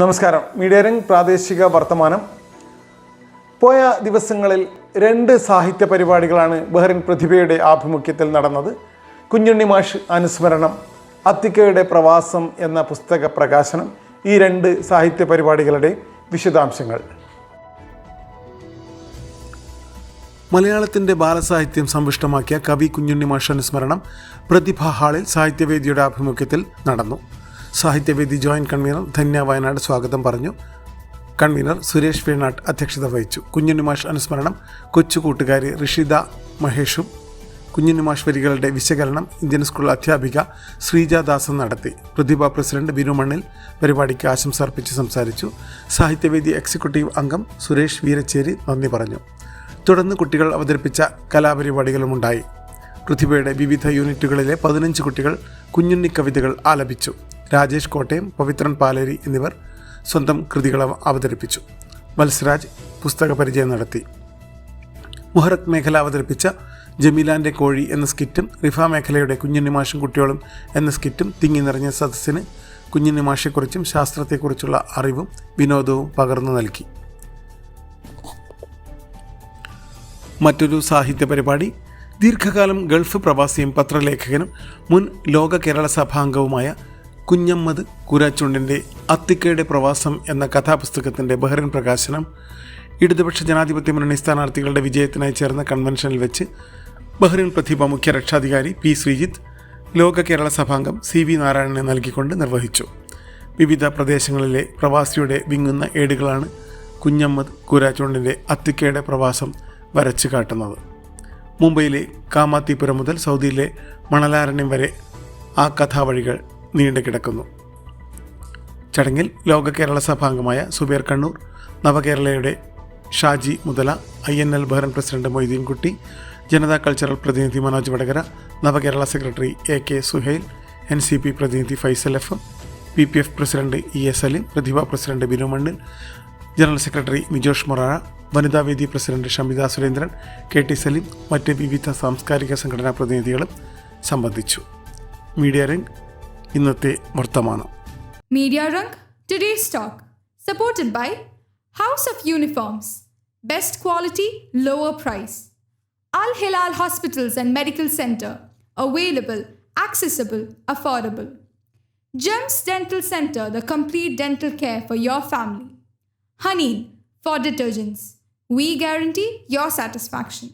നമസ്കാരം. മീഡിയറിംഗ് പ്രാദേശിക വർത്തമാനം. പോയ ദിവസങ്ങളിൽ രണ്ട് സാഹിത്യ പരിപാടികളാണ് ബഹ്റിൻ പ്രതിഭയുടെ ആഭിമുഖ്യത്തിൽ നടന്നത്. കുഞ്ഞുണ്ണി മാഷ് അനുസ്മരണം അത്തിക്കയുടെ പ്രവാസം എന്ന പുസ്തക പ്രകാശനം ഈ രണ്ട് സാഹിത്യ പരിപാടികളുടെ വിശദാംശങ്ങൾ. മലയാളത്തിന്റെ ബാലസാഹിത്യം സമ്പുഷ്ടമാക്കിയ കവി കുഞ്ഞുണ്ണി മാഷ് അനുസ്മരണം പ്രതിഭ ഹാളിൽ സാഹിത്യവേദിയുടെ ആഭിമുഖ്യത്തിൽ നടന്നു. സാഹിത്യവേദി ജോയിന്റ് കൺവീനർ ധന്യ വയനാട് സ്വാഗതം പറഞ്ഞു. കൺവീനർ സുരേഷ് വേണാട്ട് അധ്യക്ഷത വഹിച്ചു. കുഞ്ഞുനുമാഷ് അനുസ്മരണം കൊച്ചു കൂട്ടുകാരി ഋഷിത മഹേഷും കുഞ്ഞുനുമാഷ് മാഷ് വരികളുടെ വിശകലനം ഇന്ത്യൻ സ്കൂൾ അധ്യാപിക ശ്രീജാദാസൻ നടത്തി. പ്രതിഭ പ്രസിഡന്റ് ബിനു മണ്ണിൽ പരിപാടിക്ക് ആശംസ അർപ്പിച്ച് സംസാരിച്ചു. സാഹിത്യവേദി എക്സിക്യൂട്ടീവ് അംഗം സുരേഷ് വീരച്ചേരി നന്ദി പറഞ്ഞു. തുടർന്ന് കുട്ടികൾ അവതരിപ്പിച്ച കലാപരിപാടികളുമുണ്ടായി. പ്രതിഭയുടെ വിവിധ യൂണിറ്റുകളിലെ പതിനഞ്ച് കുട്ടികൾ കുഞ്ഞുണ്ണി കവിതകൾ ആലപിച്ചു. രാജേഷ് കോട്ടയം പവിത്രൻ പാലേരി എന്നിവർ സ്വന്തം കൃതികൾ അവ- അവതരിപ്പിച്ചു. മത്സരാജ് പുസ്തക പരിചയം നടത്തി. മുഹറത്ത് മേഖല അവതരിപ്പിച്ച ജമീലാന്റെ കോഴി എന്ന സ്കിറ്റും റിഫ മേഖലയുടെ കുഞ്ഞുണ്ണിമാഷും കുട്ടികളും എന്ന സ്കിറ്റും തിങ്ങി നിറഞ്ഞ സദസ്സിന് കുഞ്ഞുണ്ണിമാഷയെക്കുറിച്ചും ശാസ്ത്രത്തെക്കുറിച്ചുള്ള അറിവും വിനോദവും പകർന്നു നൽകി. മറ്റൊരു സാഹിത്യ പരിപാടി ദീർഘകാലം ഗൾഫ് പ്രവാസിയും പത്രലേഖകനും മുൻ ലോക കേരള സഭാംഗവുമായ കുഞ്ഞമ്മദ് കുരാച്ചുണ്ടിന്റെ അത്തിക്കയുടെ പ്രവാസം എന്ന കഥാപുസ്തകത്തിന്റെ ബഹ്റിൻ പ്രകാശനം ഇടതുപക്ഷ ജനാധിപത്യ മുന്നണി സ്ഥാനാർത്ഥികളുടെ വിജയത്തിനായി ചേർന്ന കൺവെൻഷനിൽ വെച്ച് ബഹ്റിൻ പ്രതിഭ മുഖ്യ രക്ഷാധികാരി പി ശ്രീജിത്ത് ലോക കേരള സഭാംഗം സി വി നാരായണനെ നൽകിക്കൊണ്ട് നിർവഹിച്ചു. വിവിധ പ്രദേശങ്ങളിലെ പ്രവാസിയുടെ വിങ്ങുന്ന ഏടുകളാണ് കുഞ്ഞമ്മദ് കുരാച്ചുണ്ടിന്റെ അത്തിക്കയുടെ പ്രവാസം വരച്ചു കാട്ടുന്നത്. മുംബൈയിലെ കാമാത്തിപുരം മുതൽ സൗദിയിലെ മണലാരണ്യം വരെ ആ കഥാവഴികൾ നീണ്ടു കിടക്കുന്നു ചടങ്ങിൽ ലോക കേരള സഭാംഗമായ സുബേർ കണ്ണൂർ നവകേരളയുടെ ഷാജി മുതല I N L Bahrain president Moideenkutty Janata cultural പ്രതിനിധി Manoj Vadakara Navakerala secretary A K Suhail N C P പ്രതിനിധി Faisal F P P F president E S Ali Prathibha president Binu Mannil general secretary Mijosh മൊറാറ വനിതാവേദി president Shamitha Surendran K T Saleem മറ്റ് വിവിധ സാംസ്കാരിക സംഘടനാ പ്രതിനിധികളും സംബന്ധിച്ചു. Media Rang ഇന്നത്തെ വർത്തമാനം Media Rang, today's talk, supported by House of Uniforms, best quality, lower price. Al Hilal Hospitals and Medical Center, available, accessible, affordable. Gems Dental Center, the complete dental care for your family. Honey for detergents. We guarantee your satisfaction.